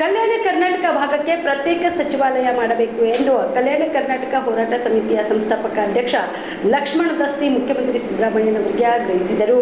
ಕಲ್ಯಾಣ ಕರ್ನಾಟಕ ಭಾಗಕ್ಕೆ ಪ್ರತ್ಯೇಕ ಸಚಿವಾಲಯ ಮಾಡಬೇಕು ಎಂದು ಕಲ್ಯಾಣ ಕರ್ನಾಟಕ ಹೋರಾಟ ಸಮಿತಿಯ ಸಂಸ್ಥಾಪಕ ಅಧ್ಯಕ್ಷ ಲಕ್ಷ್ಮಣ ದಸ್ತಿ ಮುಖ್ಯಮಂತ್ರಿ ಸಿದ್ದರಾಮಯ್ಯನವರಿಗೆ ಆಗ್ರಹಿಸಿದರು.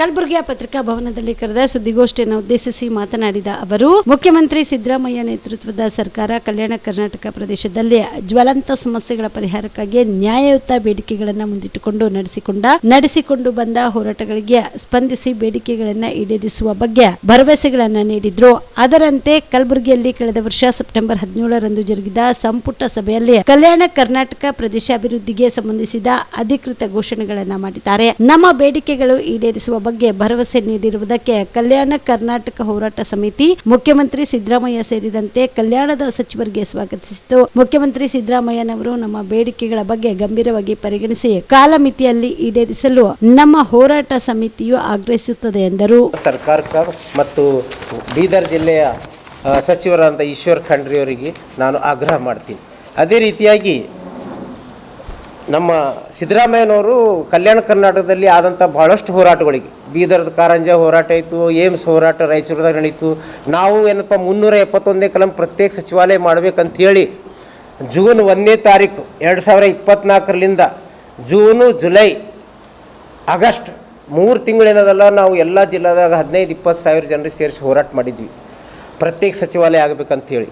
ಕಲಬುರಗಿಯ ಪತ್ರಿಕಾ ಭವನದಲ್ಲಿ ಕರೆದ ಸುದ್ದಿಗೋಷ್ಠಿಯನ್ನು ಉದ್ದೇಶಿಸಿ ಮಾತನಾಡಿದ ಅವರು, ಮುಖ್ಯಮಂತ್ರಿ ಸಿದ್ದರಾಮಯ್ಯ ನೇತೃತ್ವದ ಸರ್ಕಾರ ಕಲ್ಯಾಣ ಕರ್ನಾಟಕ ಪ್ರದೇಶದಲ್ಲಿ ಜ್ವಲಂತ ಸಮಸ್ಯೆಗಳ ಪರಿಹಾರಕ್ಕಾಗಿ ನ್ಯಾಯಯುತ ಬೇಡಿಕೆಗಳನ್ನು ಮುಂದಿಟ್ಟುಕೊಂಡು ನಡೆಸಿಕೊಂಡ, ನಡೆಸಿಕೊಂಡು ಬಂದ ಹೋರಾಟಗಳಿಗೆ ಸ್ಪಂದಿಸಿ ಬೇಡಿಕೆಗಳನ್ನು ಈಡೇರಿಸುವ ಬಗ್ಗೆ ಭರವಸೆಗಳನ್ನು ನೀಡಿದ್ರು. ಅದರಂತೆ ಕಲಬುರಗಿಯಲ್ಲಿ ಕಳೆದ ವರ್ಷ ಸೆಪ್ಟೆಂಬರ್ ಹದಿನೇಳರಂದು ಜರುಗಿದ ಸಂಪುಟ ಸಭೆಯಲ್ಲಿ ಕಲ್ಯಾಣ ಕರ್ನಾಟಕ ಪ್ರದೇಶಾಭಿವೃದ್ಧಿಗೆ ಸಂಬಂಧಿಸಿದ ಅಧಿಕೃತ ಘೋಷಣೆಗಳನ್ನು ಮಾಡಿದ್ದಾರೆ. ನಮ್ಮ ಬೇಡಿಕೆಗಳು ಈಡೇರಿಸುವ ಬಗ್ಗೆ ಭರವಸೆ ನೀಡಿರುವುದಕ್ಕೆ ಕಲ್ಯಾಣ ಕರ್ನಾಟಕ ಹೋರಾಟ ಸಮಿತಿ, ಮುಖ್ಯಮಂತ್ರಿ ಸಿದ್ದರಾಮಯ್ಯ ಸೇರಿದಂತೆ ಕಲ್ಯಾಣದ ಸಚಿವರಿಗೆ ಸ್ವಾಗತಿಸಿತು. ಮುಖ್ಯಮಂತ್ರಿ ಸಿದ್ದರಾಮಯ್ಯನವರು ನಮ್ಮ ಬೇಡಿಕೆಗಳ ಬಗ್ಗೆ ಗಂಭೀರವಾಗಿ ಪರಿಗಣಿಸಿ ಕಾಲಮಿತಿಯಲ್ಲಿ ಈಡೇರಿಸಲು ನಮ್ಮ ಹೋರಾಟ ಸಮಿತಿಯು ಆಗ್ರಹಿಸುತ್ತದೆ ಎಂದರು. ಸರ್ಕಾರಕ್ಕೆ ಮತ್ತು ಬೀದರ್ ಜಿಲ್ಲೆಯ ಸಚಿವರಾದಂಥ ಈಶ್ವರ್ ಖಂಡ್ರಿಯವರಿಗೆ ನಾನು ಆಗ್ರಹ ಮಾಡ್ತೀನಿ. ಅದೇ ರೀತಿಯಾಗಿ ನಮ್ಮ ಸಿದ್ದರಾಮಯ್ಯನವರು ಕಲ್ಯಾಣ ಕರ್ನಾಟಕದಲ್ಲಿ ಆದಂಥ ಭಾಳಷ್ಟು ಹೋರಾಟಗಳಿಗೆ, ಬೀದರ್ದ ಕಾರಂಜ ಹೋರಾಟ ಆಯಿತು, ಏಮ್ಸ್ ಹೋರಾಟ ರಾಯಚೂರದಾಗ ನಡೀತು ನಾವು ಏನಪ್ಪ ಮುನ್ನೂರ ಎಪ್ಪತ್ತೊಂದನೇ ಕಲಂ ಪ್ರತ್ಯೇಕ ಸಚಿವಾಲಯ ಮಾಡಬೇಕಂಥೇಳಿ ಜೂನ್ ಒಂದನೇ ತಾರೀಕು ಎರಡು ಸಾವಿರ ಇಪ್ಪತ್ತ್ನಾಲ್ಕರಿಂದ ಜೂನು, ಜುಲೈ, ಆಗಸ್ಟ್ ಮೂರು ತಿಂಗಳೇನದಲ್ಲ ನಾವು ಎಲ್ಲ ಜಿಲ್ಲಾದಾಗ ಹದಿನೈದು, ಇಪ್ಪತ್ತು ಸಾವಿರ ಜನರಿಗೆ ಸೇರಿಸಿ ಹೋರಾಟ ಮಾಡಿದ್ವಿ. ಪ್ರತ್ಯೇಕ ಸಚಿವಾಲಯ ಆಗಬೇಕಂತೇಳಿ.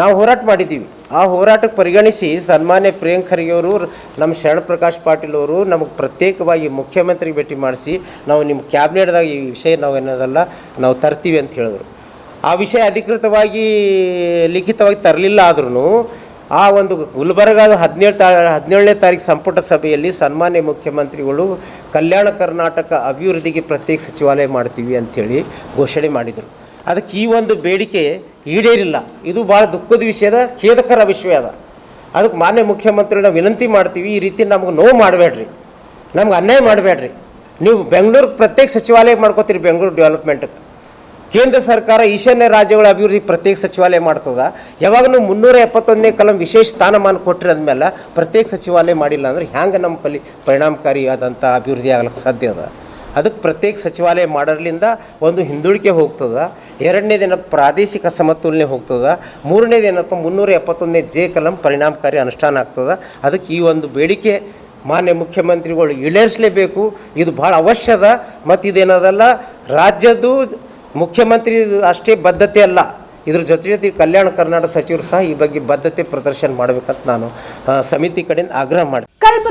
ನಾವು ಹೋರಾಟ ಮಾಡಿದ್ದೀವಿ. ಆ ಹೋರಾಟಕ್ಕೆ ಪರಿಗಣಿಸಿ ಸನ್ಮಾನ್ಯ ಪ್ರಿಯಾಂಕ್ ಖರ್ಗೆ ಅವರು ನಮ್ಮ ಶರಣ ಪ್ರಕಾಶ್ ಪಾಟೀಲ್ ಅವರು ನಮಗೆ ಪ್ರತ್ಯೇಕವಾಗಿ ಮುಖ್ಯಮಂತ್ರಿ ಭೇಟಿ ಮಾಡಿಸಿ ನಾವು ನಿಮ್ಮ ಕ್ಯಾಬಿನೆಟ್ದಾಗ ಈ ವಿಷಯ ನಾವು ಏನದಲ್ಲ, ನಾವು ತರ್ತೀವಿ ಅಂತ ಹೇಳಿದ್ರು. ಆ ವಿಷಯ ಅಧಿಕೃತವಾಗಿ, ಲಿಖಿತವಾಗಿ ತರಲಿಲ್ಲ ಆದ್ರೂ ಆ ಒಂದು ಗುಲ್ಬರ್ಗಾದ ಹದಿನೇಳು ತಾ, ಹದಿನೇಳನೇ ತಾರೀಕು ಸಂಪುಟ ಸಭೆಯಲ್ಲಿ ಸನ್ಮಾನ್ಯ ಮುಖ್ಯಮಂತ್ರಿಗಳು ಕಲ್ಯಾಣ ಕರ್ನಾಟಕ ಅಭಿವೃದ್ಧಿಗೆ ಪ್ರತ್ಯೇಕ ಸಚಿವಾಲಯ ಮಾಡ್ತೀವಿ ಅಂಥೇಳಿ ಘೋಷಣೆ ಮಾಡಿದರು. ಅದಕ್ಕೆ ಈ ಒಂದು ಬೇಡಿಕೆ ಈಡೇರಿಲ್ಲ. ಇದು ಭಾಳ ದುಃಖದ ವಿಷಯದ ಖೇದಕರ ವಿಷಯ ಅದ. ಅದಕ್ಕೆ ಮಾನ್ಯ ಮುಖ್ಯಮಂತ್ರಿಗಳನ್ನ ವಿನಂತಿ ಮಾಡ್ತೀವಿ, ಈ ರೀತಿ ನಮಗೆ ನೋವು ಮಾಡಬೇಡ್ರಿ. ನಮ್ಗೆ ಅನ್ಯಾಯ ಮಾಡಬೇಡ್ರಿ. ನೀವು ಬೆಂಗಳೂರು ಪ್ರತ್ಯೇಕ ಸಚಿವಾಲಯ ಮಾಡ್ಕೋತೀರಿ, ಬೆಂಗಳೂರು ಡೆವಲಪ್ಮೆಂಟ್ಗೆ. ಕೇಂದ್ರ ಸರ್ಕಾರ ಈಶಾನ್ಯ ರಾಜ್ಯಗಳ ಅಭಿವೃದ್ಧಿ ಪ್ರತ್ಯೇಕ ಸಚಿವಾಲಯ ಮಾಡ್ತದ. ಯಾವಾಗಲೂ ಮುನ್ನೂರ ಎಪ್ಪತ್ತೊಂದನೇ ಕಲಂ ವಿಶೇಷ ಸ್ಥಾನಮಾನ ಕೊಟ್ಟರೆ ಅಂದಮೇಲೆ ಪ್ರತ್ಯೇಕ ಸಚಿವಾಲಯ ಮಾಡಿಲ್ಲ ಅಂದ್ರೆ ಹ್ಯಾಂಗೆ ನಮ್ಮ ಪರಿಣಾಮಕಾರಿ ಪರಿಣಾಮಕಾರಿಯಾದಂಥ ಅಭಿವೃದ್ಧಿ ಆಗ್ಲಿಕ್ಕೆ ಸಾಧ್ಯ ಅದ. ಅದಕ್ಕೆ ಪ್ರತ್ಯೇಕ ಸಚಿವಾಲಯ ಮಾಡೋರ್ಲಿಂದ ಒಂದು ಹಿಂದುಳಿಕೆ ಹೋಗ್ತದೆ ಎರಡನೇದೇನ ಪ್ರಾದೇಶಿಕ ಸಮತೋಲನೆ ಹೋಗ್ತದೆ ಮೂರನೇದೇನಪ್ಪ ಮುನ್ನೂರ ಎಪ್ಪತ್ತೊಂದನೇ ಜೆ ಕಲಂ ಪರಿಣಾಮಕಾರಿ ಅನುಷ್ಠಾನ ಆಗ್ತದೆ. ಅದಕ್ಕೆ ಈ ಒಂದು ಬೇಡಿಕೆ ಮಾನ್ಯ ಮುಖ್ಯಮಂತ್ರಿಗಳು ಈಡೇರಿಸಲೇಬೇಕು. ಇದು ಭಾಳ ಅವಶ್ಯದ ಮತ್ತು ಇದೇನದಲ್ಲ, ರಾಜ್ಯದ್ದು ಮುಖ್ಯಮಂತ್ರಿ ಅಷ್ಟೇ ಬದ್ಧತೆ ಅಲ್ಲ. ಇದ್ರ ಜೊತೆ ಜೊತೆ ಕಲ್ಯಾಣ ಕರ್ನಾಟಕ ಸಚಿವರು ಸಹ ಈ ಬಗ್ಗೆ ಬದ್ಧತೆ ಪ್ರದರ್ಶನ ಮಾಡಬೇಕಂತ ನಾನು ಸಮಿತಿ ಕಡೆಯಿಂದ ಆಗ್ರಹ ಮಾಡಿ